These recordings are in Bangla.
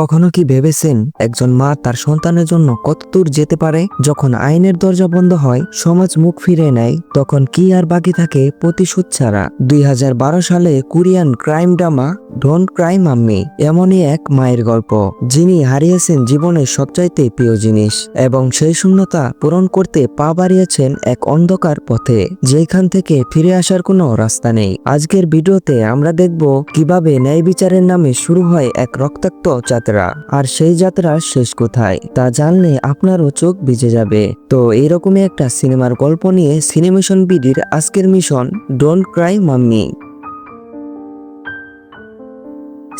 কখনো কি ভেবেছেন একজন মা তার সন্তানের জন্য কত দূর যেতে পারে? যখন আইনের দরজা বন্ধ হয়, সমাজ মুখ ফিরে নেয়, তখন কি আর বাকি থাকে প্রতিশোধ ছাড়া? দুই হাজার বারো সালে Korean crime drama don't cry mummy এমনই এক মায়ের গল্প, যিনি হারিয়েছেন জীবনের সবচাইতে প্রিয় জিনিস, এবং সেই শূন্যতা পূরণ করতে পা বাড়িয়েছেন এক অন্ধকার পথে যেখান থেকে ফিরে আসার কোনো রাস্তা নেই। আজকের ভিডিওতে আমরা দেখব কীভাবে ন্যায় বিচারের নামে শুরু হয় এক রক্তাক্ত যাত্রা আর সেই যাত্রার শেষ কোথায়? তা জানলে আপনারও চোখ ভিজে যাবে। তো এইরকমই একটা সিনেমার গল্প নিয়ে সিনেমেশন বিডির আজকের মিশন ডোন্ট ক্রাই মাম্মি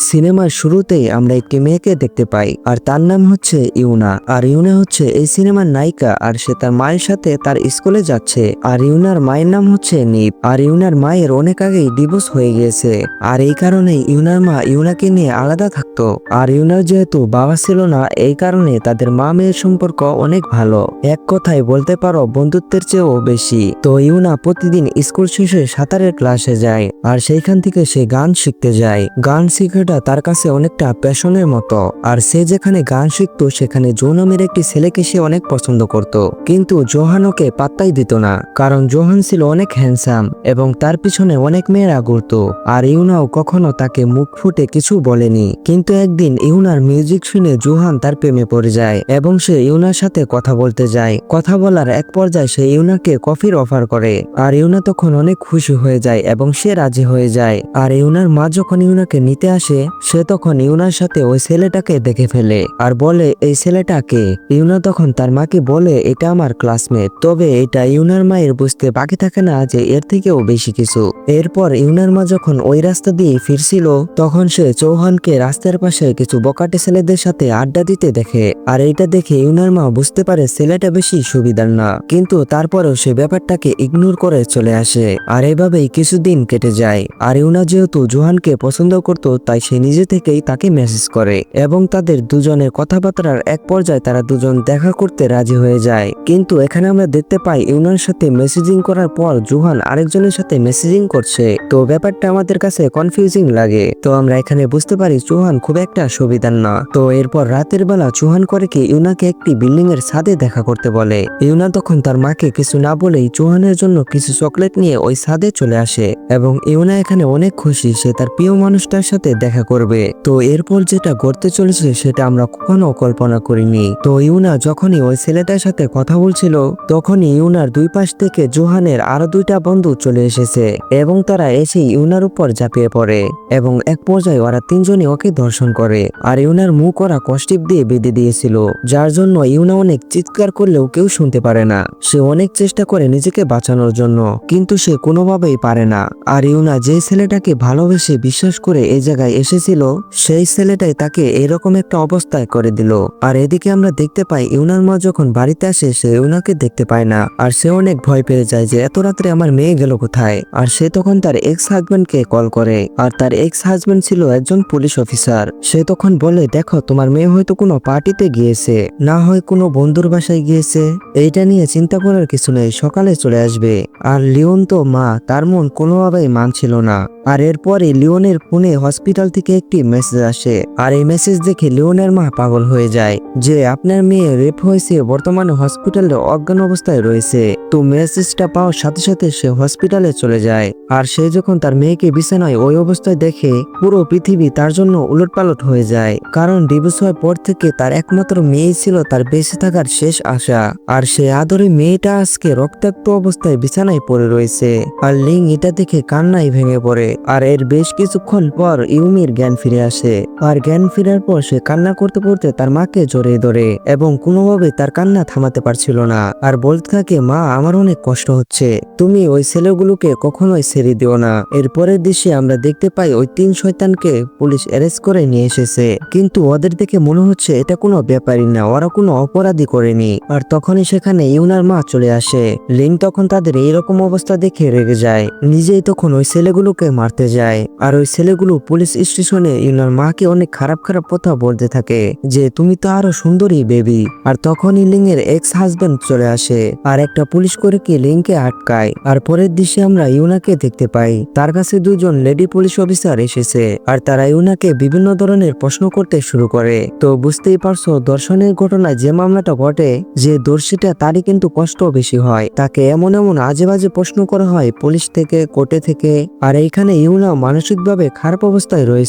সিনেমার শুরুতেই আমরা একটি মেয়েকে দেখতে পাই, আর তার নাম হচ্ছে ইউনা। আর ইউনা হচ্ছে এই সিনেমার নায়িকা, আর সে তার মায়ের সাথে তার স্কুলে যাচ্ছে। আর ইউনার মায়ের নাম হচ্ছে নিপ আর ইউনার মায়ের অনেক আগেই ডিভোর্স হয়ে গিয়েছে। আর এই কারণে ইউনার মা ইউনাকে নিয়ে আলাদা থাকতো। আর ইউনার যেহেতু বাবা ছিল না, এই কারণে তাদের মা মেয়ের সম্পর্ক অনেক ভালো। এক কথায় বলতে পারো, বন্ধুত্বের চেয়েও বেশি। তো ইউনা প্রতিদিন স্কুল শেষে সাঁতারের ক্লাসে যায়, আর সেইখান থেকে সে গান শিখতে যায়। গান শিখাটা তার কাছে অনেকটা প্যাশনের মতো। আর সে যেখানে গান শিখতো, সেখানে জো নামের একটি ছেলেকে সে অনেক পছন্দ করত। কিন্তু জোহানোকে পাত্তাই দিত না, কারণ জোহান ছিল অনেক হ্যান্ডসাম এবং তার পিছনে অনেক মেয়েরা ঘুরত। আর ইউনাও কখনো তাকে মুখ ফুটে কিছু বলেনি। কিন্তু একদিন ইউনার মিউজিক শুনে জোহান তার প্রেমে পড়ে যায় এবং সে ইউনার সাথে কথা বলতে যায়। কথা বলার এক পর্যায়ে সে ইউনাকে কফির অফার করে। আর ইউনা তখন অনেক খুশি হয়ে যায় এবং সে রাজি হয়ে যায়। আর ইউনার মা যখন ইউনাকে নিতে আসে সে তখন ইউনার সাথে ওই ছেলেটাকে দেখে ফেলে আর বলে, এই ছেলেটাকে ইউনা তখন তার মাকে বলে, এটা আমার ক্লাসমেট। তবে এটা ইউনার মায়ের বুঝতে বাকি থাকে না যে এর থেকেও বেশি কিছু। এরপর ইউনার মা যখন ওই রাস্তা দিয়ে ফিরছিল, তখন সে চৌহানকে রাস্তার পাশে কিছু বকাটে ছেলেদের সাথে আড্ডা দিতে দেখে। আর এটা দেখে ইউনার মা বুঝতে পারে ছেলেটা বেশি সুবিধার না। কিন্তু তারপরেও সে ব্যাপারটাকে ইগনোর করে চলে আসে। আর এভাবেই কিছুদিন কেটে যায়। আর ইউনা যেহেতু জোহানকে পছন্দ করত, তাই সে নিজে থেকেই তাকে মেসেজ করে এবং তাদের দুজনের কথাবার্তার এক পর্যায়ে তারা দুজন দেখা করতে রাজি হয়ে যায়। কিন্তু এখানে আমরা দেখতে পাই ইউনার সাথে মেসেজিং করার পর জোহান আরেকজনের সাথে মেসেজিং করছে। তো ব্যাপারটা আমাদের কাছে কনফিউজিং লাগে। তো আমরা এখানে বুঝতে পারি চৌহান খুব একটা সুবিধার না। তো এরপর রাতের বেলা চৌহান করে কি ইউনাকে একটি বিল্ডিং এর ছাদে দেখা করতে বলে। ইউনা তখন তার মাকে কিছু না বলেই চৌহানের জন্য কিছু চকলেট নিয়ে ওই ছাদে চলে আসে। এবং ইউনা এখানে অনেক খুশি, সে তার প্রিয় মানুষটার সাথে দেখা করবে। তো এরপর যেটা ঘটতে চলেছে সেটা আমরা কখনো কল্পনা করিনি। তো ইউনা যখনই ওই ছেলেটার সাথে কথা বলছিল, তখনই ইউনার দুই পাশ থেকে জোহানের আরও দুইটা বন্ধু চলে এসেছে এবং তারা এসে ইউনার উপর ঝাঁপিয়ে পড়ে এবং এক পর্যায়ে ওরা তিনজনই ওকে দর্শন করে আর ইউনার মুখ ওরা কষ্টিপ দিয়ে বেঁধে দিয়েছিল, যার জন্য ইউনা অনেক চিৎকার করলেও কেউ শুনতে পারে না। সে অনেক চেষ্টা করে নিজেকে বাঁচানোর জন্য, কিন্তু সে কোনোভাবেই পারে না। আর ইউনা যে ছেলেটাকে ভালোবেসে বিশ্বাস করে এই জায়গায় এসেছিল, সেই ছেলেটাই তাকে এরকম একটা অবস্থায় করে দিল। আর এদিকে আমরা দেখতে পাই, ইউনার মা যখন বাড়িতে আসে, সে ইউনাকে দেখতে পায় না। আর সে অনেক ভয় পেয়ে যায় যে, এত রাত্রে আমার মেয়ে গেল কোথায়? আর সে তখন তার এক্স হাজবেন্ডকে কল করে। আর তার এক্স হাজবেন্ড ছিল একজন পুলিশ অফিসার সে তখন বলে, দেখো, তোমার মেয়ে হয়তো কোনো পার্টিতে গিয়েছে। না হয় কোনো বন্ধুর বাসায় গিয়েছে। এইটা নিয়ে চিন্তা করার কিছু নেই, সকালে চলে আসবে। আর লিওন তো মা, তার মন কোনোভাবেই মানছিল না। আর এরপরে লিওনের ফোনে হসপিটাল থেকে একটি মেসেজ আসে। আর এই মেসেজ দেখে লিওনের মা পাগল হয়ে যায় যে আপনার মেয়ে রেপ হয়েছে, বর্তমানে হসপিটালে অজ্ঞান অবস্থায় রয়েছে। তো মেসেজটা পাওয়ার সাথে সাথে সে হসপিটালে চলে যায়। আর সে যখন তার মেয়েকে বিছানায় ওই অবস্থায় দেখে, পুরো পৃথিবী তার জন্য উলটপালট হয়ে যায়। কারণ ডিভোর্স হওয়ার পর থেকে তার একমাত্র মেয়ে ছিল তার বেঁচে থাকার শেষ আশা। আর সে আদরে মেয়েটা আজকে রক্তাক্ত অবস্থায় বিছানায় পড়ে রয়েছে। আর লিং এটা দেখে কান্নাই ভেঙে পড়ে। আর এর বেশ কিছুক্ষণ পর ইউমির জ্ঞান ফিরে আসে। আর জ্ঞান ফেরার পর সে কান্না করতে করতে তার মাকে জড়িয়ে ধরে এবং কোনোভাবে তার কান্না থামাতে পারছিল না। আর বলতে থাকে, মা, আমার অনেক কষ্ট হচ্ছে। তুমি ওই ছেলেগুলোকে কখনোই ছেড়ে দিও না। এর পরের দৃশ্যে আমরা দেখতে পাই, ওই তিন শয়তানকে পুলিশ অ্যারেস্ট করে নিয়ে এসেছে। কিন্তু ওদের দেখে মনে হচ্ছে, এটা কোনো ব্যাপারই না। ওরা কোনো অপরাধী করেনি। আর তখনই সেখানে ইউনার মা চলে আসে। লিন তখন তাদের এইরকম অবস্থা দেখে রেগে যায়। নিজেই তখন ওই ছেলেগুলোকে মারতে যায়। আর ওই ছেলেগুলো পুলিশ স্টেশনে ইউনার মাকে অনেক খারাপ খারাপ কথা বলতে থাকে যে, তুমি তো আরও সুন্দরী, বেবি। আর তখনই লিং এর এক্স হাজবেন্ড চলে আসে আর একটা পুলিশ করে কি লিংকে আটকায়। আর পরের দৃশ্যে আমরা ইউনাকে দেখতে পাই। তার কাছে দুজন লেডি পুলিশ অফিসার এসেছে আর তারা ইউনাকে বিভিন্ন ধরনের প্রশ্ন করতে শুরু করে। তো বুঝতেই পারছ, দর্শনের ঘটনায় যে মামলাটা ঘটে, যে দর্শীটা তারই কিন্তু কষ্ট বেশি হয়। তাকে এমন এমন আজে বাজে প্রশ্ন করা হয় পুলিশ থেকে, কোর্টে থেকে। আর এইখানে ইউনা মানসিকভাবে খারাপ অবস্থায় রয়েছে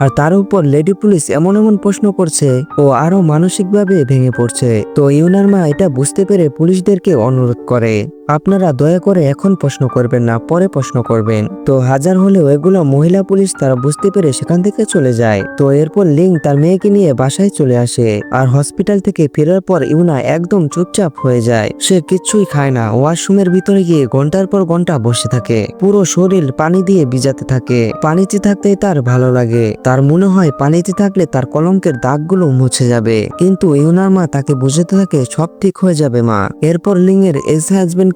আর তার উপর লেডি পুলিশ এমন এমন প্রশ্ন করছে ও আরও মানসিকভাবে ভেঙে পড়ছে। তো ইউনার মা এটা বুঝতে পেরে পুলিশদেরকে অনুরোধ করে। আপনারা দয়া করে এখন প্রশ্ন করবেন না, পরে প্রশ্ন করবেন। তো হাজার হলেও এগুলো মহিলা পুলিশ তারা বুঝতে পেরে সেখান থেকে চলে যায়। তো এরপর লিং তার মেয়েকে নিয়ে বাসায় চলে আসে। আর হসপিটাল থেকে ফেরার পর ইউনা একদম চুপচাপ হয়ে যায়। সে কিচ্ছুই খায় না, ওয়াশরুমের ভিতরে গিয়ে ঘণ্টার পর ঘণ্টা বসে থাকে। পুরো শরীর পানি দিয়ে ভিজাতে থাকে। পানিতে থাকতেই তার ভালো লাগে। তার মনে হয় পানিতে থাকলে তার কলঙ্কের দাগগুলো মুছে যাবে। কিন্তু ইউনার মা তাকে বুঝাতে থাকে সব ঠিক হয়ে যাবে মা। এরপর লিং এর এস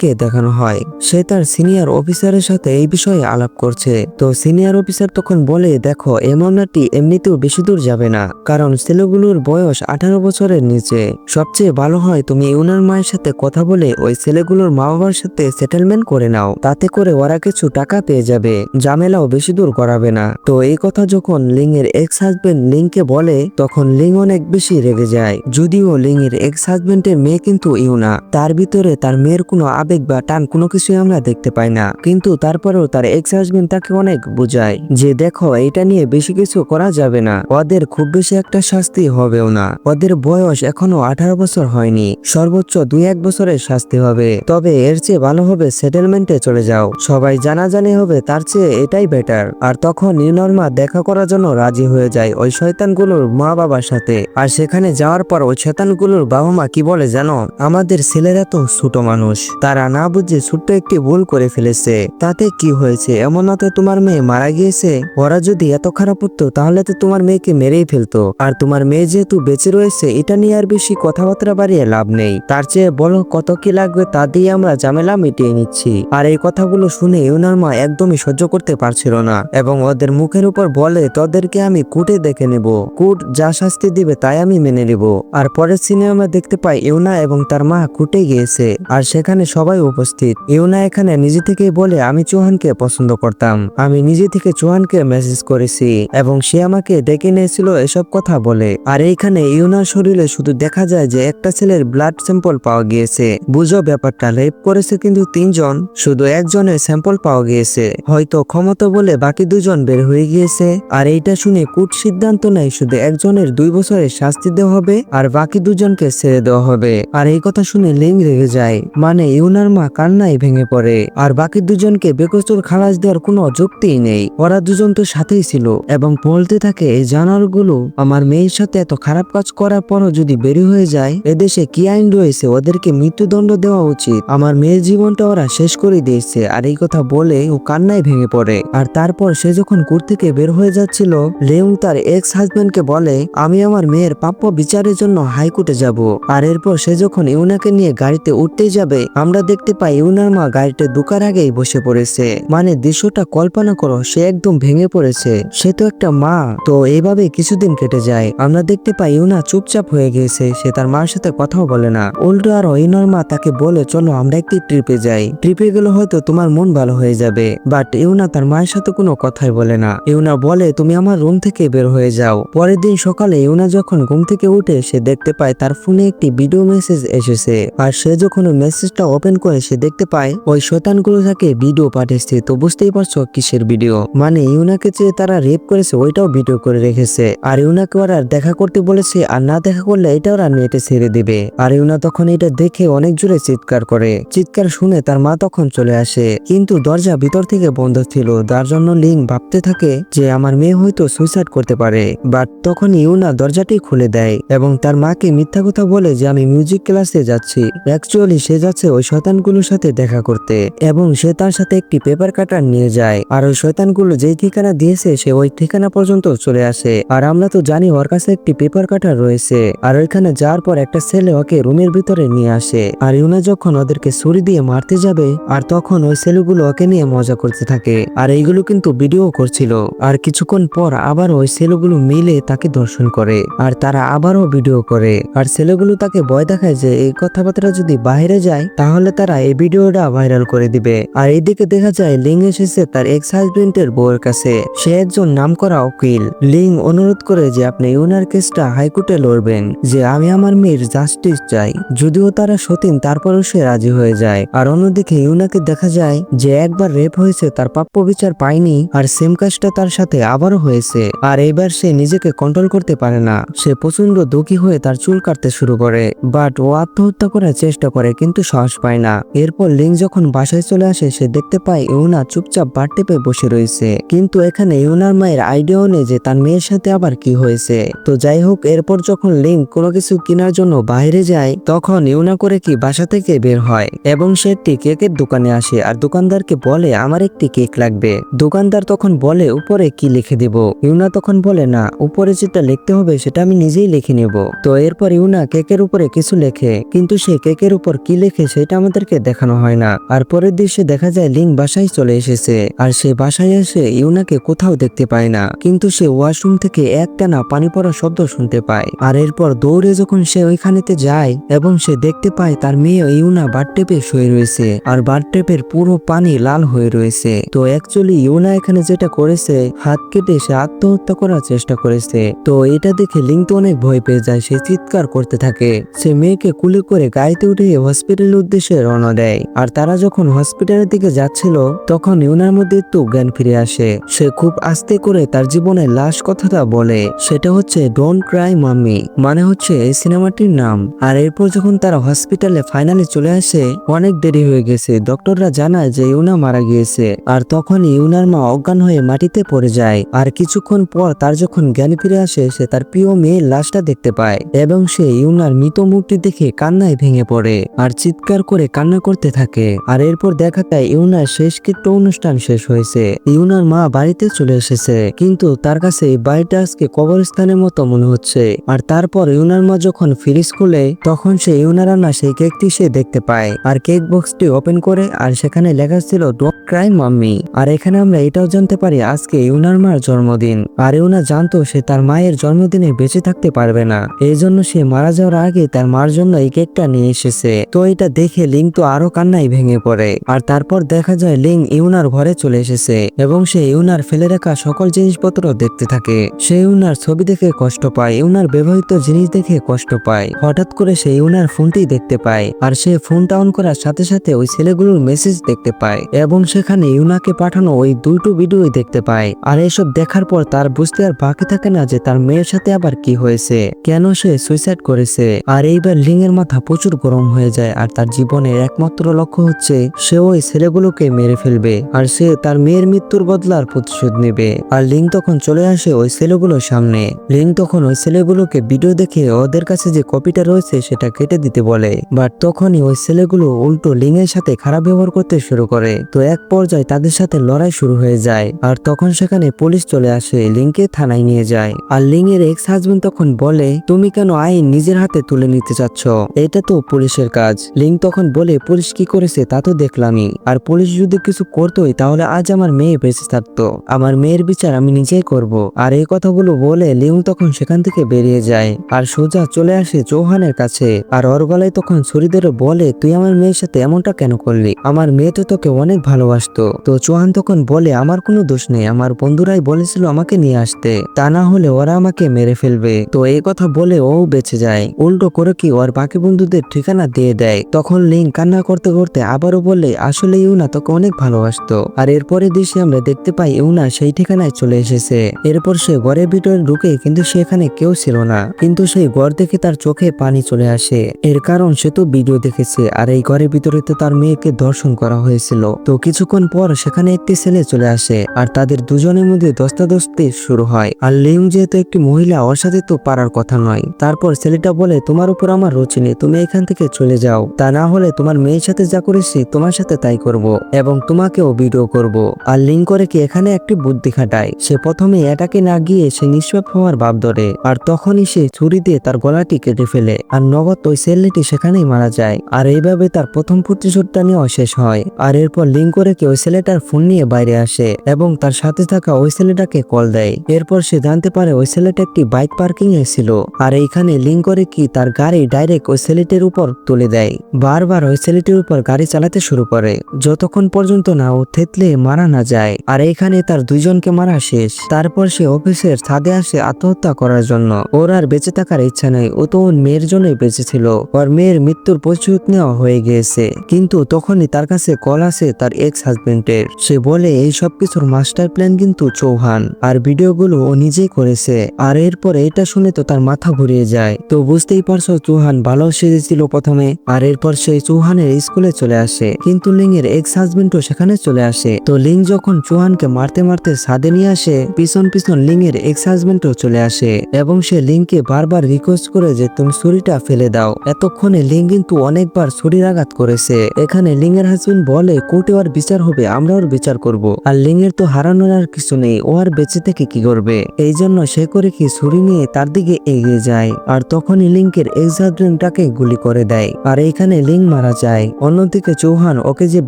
হাজবেন্ডকে দেখানো হয়। সে তার সিনিয়র অফিসারের সাথে এই বিষয়ে আলাপ করছে। তো সিনিয়র অফিসার তখন বলে, দেখো এই মামলাটি এমনিতেও বেশি দূর যাবে না, কারণ ছেলেগুলোর বয়স আঠারো বছরের নিচে। সবচেয়ে ভালো হয় তুমি ইউনার মায়ের সাথে কথা বলে ওই ছেলেগুলোর মা বাবার সাথে সেটেলমেন্ট করে নাও। তাতে করে ওরা কিছু টাকা পেয়ে যাবে, ঝামেলাও বেশি দূর করাবে না। তো এই কথা যখন লিং এর এক্স হাজবেন্ড লিংকে বলে, তখন লিং অনেক বেশি রেগে যায়। যদিও লিং এর এক্স হাজবেন্ডের মেয়ে কিন্তু ইউনা, তার ভিতরে তার মেয়ের কোনো আবেগ বা টান কোনো কিছুই আমরা দেখতে পাই না। কিন্তু তারপরেও তার এক্স হাজবেন্ড তাকে অনেক বোঝায় যে দেখো, এটা নিয়ে বেশি কিছু করা যাবে না। ওদের খুব বেশি একটা শাস্তি হবেও না। ওদের বয়স এখনও আঠারো বছর হয়নি। সর্বোচ্চ দুই এক বছরের শাস্তি হবে। তবে এর চেয়ে ভালো হবে সেটেলমেন্টে চলে যাও। সবাই জানাজানি হবে, তার চেয়ে এটাই বেটার আর তখন নির্নর্মা দেখা করার জন্য রাজি হয়ে যায় ওই শয়তানগুলোর মা বাবার সাথে। আর সেখানে যাওয়ার পর ওই শয়তানগুলোর বাবা মা কি বলে জানো? আমাদের ছেলেরা তো ছোট মানুষ। তারা না বুঝে ছোট্ট একটি ভুল করে ফেলেছে। তাতে কি হয়েছে? এমন না তো তোমার মেয়ে মারা গিয়েছে? ওরা যদি এত খারাপ হতো, তাহলে তো তোমার মেয়েকে মেরেই ফেলতো। আর তোমার মেয়ে যেহেতু বেঁচে রয়েছে, এটা নিয়ে আর বেশি কথাবার্তা বাড়িয়ে লাভ নেই। তার চেয়ে বলো কত কি লাগবে, তা দিয়ে আমরা ঝামেলা মিটিয়ে নিচ্ছি। আর এই কথাগুলো শুনে ইউনার মা একদমই সহ্য করতে পারছিল না এবং ওদের মুখের উপর বলে, তোদেরকে আমি কুটে দেখে নেব। কুট যা শাস্তি দিবে, তাই আমি মেনে নেব। আর পরের সিনেমা দেখতে পাই ইউনা এবং তার মা কুটে গিয়েছে। আর সেখানে সবাই উপস্থিত। ইউনা এখানে নিজে থেকেই বলে, আমি চৌহানকে পছন্দ করতাম। আমি নিজে থেকে চৌহানকে মেসেজ করেছি এবং সে আমাকে ডেকে নিয়েছিল এসব কথা বলে। আর এইখানে ইউনার শরীরে শুধু দেখা যায় যে একটা ছেলের ব্লাড স্যাম্পল পাওয়া গিয়েছে। বুঝো ব্যাপারটা রেপ করেছে কিন্তু তিনজন, শুধু একজনের স্যাম্পল পাওয়া গিয়েছে। হয়তো ক্ষমতা বলে বাকি দুজন বের হয়ে গিয়েছে। আর এইটা শুনে কুট সিদ্ধান্ত নেয়, শুধু একজনের দুই বছরের শাস্তি দেওয়া হবে আর বাকি দুজনকে ছেড়ে দেওয়া হবে। আর এই কথা শুনে লিং রেগে যায়। মানে ইউনার মা কান্নায় ভেঙে পড়ে। আর বাকি দুজনকে বেকসুর খালাস দেওয়ার কোনো যুক্তিই নেই। ওরা দুজন তো সাথেই ছিল এবং বলতে থাকে, এই জানোয়ারগুলো আমার মেয়ের সাথে এত খারাপ কাজ করার পরও যদি বেরি হয়ে যায়, এদেশে কি আইন রয়েছে? ওদেরকে মৃত্যুদণ্ড দেওয়া উচিত। আমার মেয়ের জীবনটা ওরা শেষ করে দিয়েছে। আর এই কথা বলে ও কান্নায় ভেঙে পড়ে। আর তারপর সে যখন কোর্ট থেকে বের হয়ে যাচ্ছিল, লেউং তার এক্স হাজবেন্ডকে বলে, আমি আমার মেয়ের প্রাপ্য বিচারের জন্য হাইকোর্টে যাব। আর এরপর সে যখন ইউনাকে নিয়ে গাড়িতে উঠতে যাবে, আমরা দেখতে পাই ইউনার মা গাড়িতে ঢুকার আগেই বসে পড়েছে। মানে দৃশ্যটা কল্পনা করো, সে একদম ভেঙে পড়েছে। সে তো একটা মা, তো এইভাবে কিছুদিন কেটে যায়। আমরা দেখতে পাই ইউনা চুপচাপ হয়ে গিয়েছে, সে তার মার সাথে কথাও বলে না। উল্টো আর ইউনার মা তাকে বলে, চলো আমরা একটি ট্রিপে যাই। ট্রিপে গেলে হয়তো তোমার মন ভালো হয়ে যাবে। বাট ইউনা তার মায়ের সাথে কোনো কথাই বলে না। ইউনা বলে, তুমি আমার রুম থেকে বের হয়ে যাও। পরের দিন সকালে ইউনা যখন ঘুম থেকে উঠে, সে দেখতে পায় তার ফোনে একটি ভিডিও মেসেজ এসেছে। আর সে যখন মেসেজটা ওপেন করে সে দেখতে পায়, ওই শয়তানগুলো তাকে ভিডিও পাঠিয়েছে। তো বুঝতেই পারছ কিসের ভিডিও মানে ইউনাকে যে তারা রেপ করেছে, ওইটাও ভিডিও করে রেখেছে। আর ইউনাকে ওরা দেখা করতে বলেছে, আর না দেখা করলে এটা ওরা নেটে ছেড়ে দিবে। আর ইউনা তখন এটা দেখে অনেক জোরে চিৎকার করে। চিৎকার শুনে তার মা তখন চলে আসে। কিন্তু দরজা ভিতর থেকে বন্ধ ছিল। তার জন্য লিং ভাবতে থাকে যে আমার মেয়ে হয়তো সুইসাইড করতে পারে। বাট তখন ইউনা দরজাটি খুলে দেয় এবং তার মাকে মিথ্যা কথা বলে যে আমি মিউজিক ক্লাসে যাচ্ছি। অ্যাকচুয়ালি সে যাচ্ছে ওই শয়তানগুলোর সাথে দেখা করতে এবং সে তার সাথে একটি পেপার কাটার নিয়ে যায়। আর ওই শয়তানগুলো যেই ঠিকানা দিয়েছে, সে ওই ঠিকানা পর্যন্ত চলে আসে। আর আমরা তো জানি ওর কাছে একটি পেপার কাটার রয়েছে। আর ওইখানে যাওয়ার পর একটা ছেলে ওকে রুমের ভিতরে নিয়ে আসে। আর ইউনা যখন ওদেরকে ছুরি দিয়ে মারতে যাবে, আর তখন ওই ছেলেগুলো ওকে নিয়ে মজা করতে থাকে। আর এইগুলো কিন্তু ভিডিও করছিল। আর কিছুক্ষণ পর আবার ওই ছেলেগুলো মিলে তাকে দর্শন করে। আর তারা আবারও ভিডিও করে। আর ছেলেগুলো তাকে ভয় দেখায় যে, এই কথাবার্তা যদি বাইরে যায়, তাহলে তারা এই ভিডিওটা ভাইরাল করে দিবে। আর এইদিকে দেখা যায়, লিং এসেছে তার এক্স হাজবেন্ডের বউয়ের কাছে। সে একজন নামকরা উকিল। লিং অনুরোধ করে যে আপনি ইউনার কেসটা হাইকোর্টে লড়বেন, যে আমি আমার মেয়ের জাস্টিস চাই। যদিও তারা সতীন, তারপরেও সে রাজি হয়ে যায়। আর অন্যদিকে ইউনাকে দেখা যায় যে একবার রেপ হয়েছে, তার প্রাপ্য বিচার পায়নি, আর সেম কাজটা তার সাথে আবারও হয়েছে। আর এবার সে নিজেকে কন্ট্রোল করতে পারে না। সে প্রচণ্ড দুঃখী হয়ে তার চুল কাটতে শুরু করে। বাট ও আত্মহত্যা করার চেষ্টা করে, কিন্তু সাহস পায় না। এরপর লিং যখন বাসায় চলে আসে, সে দেখতে পায় ইউনা চুপচাপ বার টেপে বসে রয়েছে। কিন্তু এখানে ইউনার মায়ের আইডিয়াও নেই যে তার মেয়ের সাথে আবার কি হয়েছে। তো যাই হোক, এরপর যখন লিং কোনো কিছু কেনার জন্য বাইরে যায়, তখন ইউনা করে কি বাসা থেকে বের হয়। এবং সে একটি কেকের দোকানে আসে আর দোকানদারকে বলে, আমার একটি কেক লাগবে। দোকানদার তখন বলে, উপরে কি লিখে দিব? ইউনা তখন বলে, না, উপরে যেটা লিখতে হবে সেটা আমি নিজেই লিখে নেব। তো এরপর ইউনা কেকের উপরে কিছু লেখে, কিন্তু সে কেকের উপর কি লেখে সেটা আমাদেরকে দেখানো হয় না। আর পরের দৃশ্যে দেখা যায় লিং বাসায় চলে এসেছে। আর সে বাসায় এসে ইউনাকে কোথাও দেখতে পায় না। কিন্তু সে ওয়াশরুম থেকে একটানা পানি পড়া শব্দ শুনতে পায়। আর এরপর দৌড়ে যখন সে ওইখানেতে যায় এবং সে দেখতে পায় তার মেয়ে ইউনা বারটেপে শুয়ে রয়েছে। আর বারটেপের পুরো পানি লাল হয়ে রয়েছে। তো অ্যাকচুয়ালি ইউনা এখানে যেটা করেছে, হাত কেটে সে আত্মহত্যা করার চেষ্টা করেছে। তো এটা দেখে লিং তো অনেক ভয় পেয়ে যায়, সে চিৎকার করতে থাকে। সে মেয়েকে কুলে করে গাড়িতে উঠে হসপিটালের উদ্দেশ্যে রওনা দেয়। আর তারা যখন হসপিটালের দিকে যাচ্ছিল, তখন ইউনার মধ্যে একটু জ্ঞান ফিরে আসে। সে খুব আস্তে করে তার জীবনের লাশ কথাটা বলে। সেটা হচ্ছে ডোন্ট ক্রাই মাম্মি মানে হচ্ছে, এই সিনেমাটির নাম। আর এরপর যখন তারা হসপিটালে ফাইনালি চলে আসে, অনেক দেরি হয়ে গেছে। ডক্টররা জানায় যে ইউনা মারা গিয়েছে। আর তখন ইউনার মা অজ্ঞান হয়ে মাটিতে পড়ে যায়। আর কিছুক্ষণ পর তার যখন জ্ঞান ফিরে আসে, সে তার প্রিয় মেয়ের লাশটা দেখতে পায়। এবং সে ইউনার মৃত মুখটি দেখে কান্নায় ভেঙে পড়ে। আর চিৎকার করে কান্না করতে থাকে। আর এরপর দেখা যায় ইউনার শেষকৃত্য অনুষ্ঠান শেষ হয়েছে। ইউনার মা বাড়িতে চলে এসেছে। কিন্তু তার কাছে বাড়িটা আজকে কবরস্থানের মতো মনে হচ্ছে। আর তারপর ইউনার মা যখন ফ্রিজ খুলে তখন সে ইউনার আনা সেই কেকটি সে দেখতে পায়। আর কেক বক্সটি ওপেন করে, আর সেখানে লেখা ছিল ডোন্ট ক্রাই মাম্মি আর এখানে আমরা এটাও জানতে পারি, আজকে ইউনার মার জন্মদিন। আর ইউনা জানতো সে তার মায়ের জন্মদিনে বেঁচে থাকতে পারবে না। এই জন্য সে মারা যাওয়ার আগে তার মার জন্য এই কেকটা নিয়ে এসেছে। তো এটা দেখে লিং তো আরও কান্নাই ভেঙে পড়ে। আর তারপর দেখা যায় লিং ইউনার ঘরে চলে এসেছে এবং সে ইউনার ফেলে রাখা সকল জিনিসপত্র দেখতে থাকে। সে ইউনার ছবি দেখে কষ্ট পায়, ইউনার ব্যবহৃত জিনিস দেখে কষ্ট পায়। হঠাৎ করে সে ইউনার ফোনটি দেখতে পায় আর সে ফোনটা অন করার সাথে সাথে ওই ছেলেগুলোর মেসেজ দেখতে পায় এবং সেখানে ইউনাকে পাঠানো ওই দুটো ভিডিওই দেখতে পায়। আর এসব দেখার পর তার বুঝতে আর বাকি থাকে না যে তার মেয়ের সাথে আবার কি হয়েছে, কেন সে সুইসাইড করেছে। আর এইবার লিং এর মাথা প্রচুর গরম হয়ে যায় আর তার জীবনের একমাত্র লক্ষ্য হচ্ছে সে ওই ছেলেগুলোকে মেরে ফেলবে আর সে তার মেয়ের মৃত্যুর বদলার প্রতিশোধ নেবে। আর লিং তখন চলে আসে ওই ছেলেগুলোর সামনে। লিং তখন ওই ছেলেগুলোকে ভিডিও দেখে ওদের কাছে যে কপিটা রয়েছে সেটা কেটে দিতে বলে। বাট তখনই ওই ছেলেগুলো উল্টো লিং এর সাথে খারাপ ব্যবহার করতে শুরু করে। তো এক পর্যায়ে তাদের সাথে লড়াই শুরু হয়ে যায়। আর তখন সেখানে পুলিশ চলে আসে লিংকে থানায় নিয়ে যায়। আর লিং এর এক্স হাজবেন্ড তখন বলে, তুমি কেন আইন নিজের হাতে তুলে নিতে চাচ্ছ? এটা তো পুলিশের কাজ। লিং তখন বলে পুলিশ কি করেছে তা তো দেখলামই। আর পুলিশ যদি কিছু করতোই, তাহলে আজ আমার মেয়ে বেঁচে থাকতো। আমার মেয়ের বিচার আমি নিজেই করব। আর এই কথাগুলো বলে লিং তখন সেখান থেকে বেরিয়ে যায়। আর সোজা চলে আসে চৌহানের কাছে। আর ওর গলায় তখন ছুরিদেরও বলে, তুই আমার মেয়ের সাথে এমনটা কেন করলি? আমার মেয়ে তো তোকে অনেক ভালোবাসতো। তো চৌহান তখন বলে, আমার কোনো দোষ নেই। আমার বন্ধুরাই বলেছিল আমাকে নিয়ে আসতে। তা না হলে ওরা আমাকে মেরে ফেলবে। তো এই কথা বলে ও বেঁচে যায়। উল্টো করে কি ওর বাকি বন্ধুদের ঠিকানা দিয়ে দেয়। তখন লিং কান্না করতে করতে আবারও বলে আসলে ইউনা তোকে অনেক ভালোবাসতো। আর এরপরে দৃশ্যে আমরা দেখতে পাই ইউনা সেই ঠিকানায় চলে এসেছে। এরপর সে ঘরের ভিতরে ঢুকে কিন্তু সেখানে কেউ ছিল না। কিন্তু সেই ঘর দেখে তার চোখে পানি চলে আসে। এর কারণ সে তো ভিডিও দেখেছে, আর এই ঘরের ভিতরে তো তার মেয়েকে দর্শন করা হয়েছিল। তো কিছুক্ষণ পর সেখানে একটি ছেলে চলে আসে, আর তাদের দুজনের মধ্যে দস্তাদস্তি শুরু হয়। আর লিং যেহেতু একটি মহিলা, ওর তো পারার কথা নয়। তারপর ছেলেটা বলে, তোমার উপর আমার রুচি নেই, তুমি এখান থেকে চলে যাও। তা না হলে তোমার মেয়ের সাথে যা করেছি, তোমার সাথে তাই করব এবং তোমাকেও ভিডিও করব। আর লিঙ্ক করে কি এখানে একটি বুদ্ধি খাটায়? সে প্রথমে এটাকে না গিয়ে সে নিষ্পাপ হওয়ার ভাব ধরে, আর তখনই সে ছুরি দিয়ে তার গলাটি কেটে ফেলে, আর নগদ ওই ছেলেটি সেখানেই মারা যায়। আর এইভাবে তার প্রথম প্রতিশোধটা নেওয়া শেষ হয়। আর এরপর লিঙ্ক করে কি ওই ছেলেটার ফোন নিয়ে বাইরে আসে এবং তার সাথে থাকা ওই ছেলেটাকে কল দেয়। এরপর সে জানতে পারে ওই ছেলেটা একটি বাইক পার্কিং এ ছিল। আর এইখানে লিঙ্ক করে কি তার গাড়ি ডাইরেক্ট ওই ছেলেটির উপর তুলে দেয়। বারবার ওই ছেলেটির উপর গাড়ি চালাতে শুরু করে। যতক্ষণ পর্যন্ত না ও থেতলে মারা না যায়, আর এখানে তার দুইজনকে মারা শেষ, তারপর সে অফিসের ছাদে আসে আত্মহত্যা করার জন্য। ওর আর বেঁচে থাকার ইচ্ছা নেই, ও তো ওর মেয়ের জন্যই বেঁচে ছিল। ওর মেয়ের মৃত্যুর প্রস্তুত নেওয়া হয়ে গিয়েছে। কিন্তু তখনই তার কাছে কল আসে তার এক্স হাজবেন্ডের সে বলে, এই সব কিছুর মাস্টার প্ল্যান কিন্তু চৌহান। আর ভিডিওগুলো ও নিজেই করেছে। আর এরপর এটা শুনে তো তার মাথা ঘুরিয়ে যায়। তো বুঝতেই পারছ, চৌহান ভালো সেজেছিল প্রথমে। আর এরপর সেই চৌহানের স্কুলে চলে আসে, কিন্তু লিং এর এক্স হাজবেন্ডও সেখানে চলে আসে। তো লিং যখন চৌহানকে মারতে মারতে ছাদে নিয়ে আসে, পিছন পিছন লিং এর এক্স হাজবেন্ডও চলে আসে এবং সে লিংকে বারবার রিকোয়েস্ট করে যে তুমি ছুরিটা ফেলে দাও। এতক্ষণে লিং কিন্তু অনেকবার ছুরির আঘাত করেছে। এখানে লিং এর হাজবেন্ড বলে, কোর্টে ওর বিচার হবে, আমরা ওর বিচার করব। আর লিং এর তো হারানোর আর কিছু নেই, ও আর বেঁচে থেকে কি করবে? এই জন্য সে করে কি ছুরি নিয়ে তার দিকে এগিয়ে যায়। আর তখনই লিঙ্কের এক্স হাজবেন্ডটাকে গুলি করে দেয়। আর এইখানে লিং মারা যায়। অন্যদিকে চৌহান ওকে যে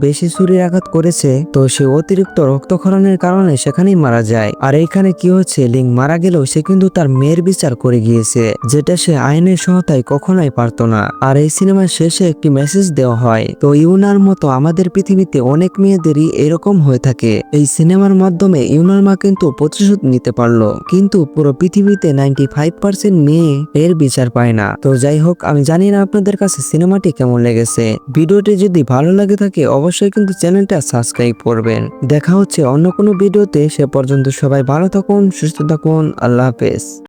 বেশি ছুরির আঘাত করেছে, তো সে অতিরিক্ত রক্তক্ষরণের কারণে সেখানেই মারা যায়। আর এইখানে কি হচ্ছে, লিং মারা গেলেও সে কিন্তু তার মেয়ের বিচার করে গিয়েছে, যেটা সে আইনের সহায়তায় কখনোই পারতো না। আর এই সিনেমার শেষে একটি মেসেজ দেওয়া হয়, তো ইউনার মতো আমাদের পৃথিবীতে অনেক মেয়েদেরই এরকম হয়ে থাকে। এই সিনেমার মাধ্যমে ইউনার মা কিন্তু প্রতিশোধ নিতে পারল, কিন্তু পুরো পৃথিবীতে নাইনটি ফাইভ পার্সেন্ট মেয়ে এর বিচার পায় না। তো যাই হোক, আমি জানি না আপনাদের কাছে সিনেমাটি কেমন লেগেছে। ভিডিওটি যদি ভালো লাগে থাকে, অবশ্যই কিন্তু চ্যানেলটা সাবস্ক্রাইব করবেন। দেখা হচ্ছে অন্য কোনো ভিডিওতে, সে পর্যন্ত সবাই ভালো থাকুন, সুস্থ থাকুন, আল্লাহ হাফেজ।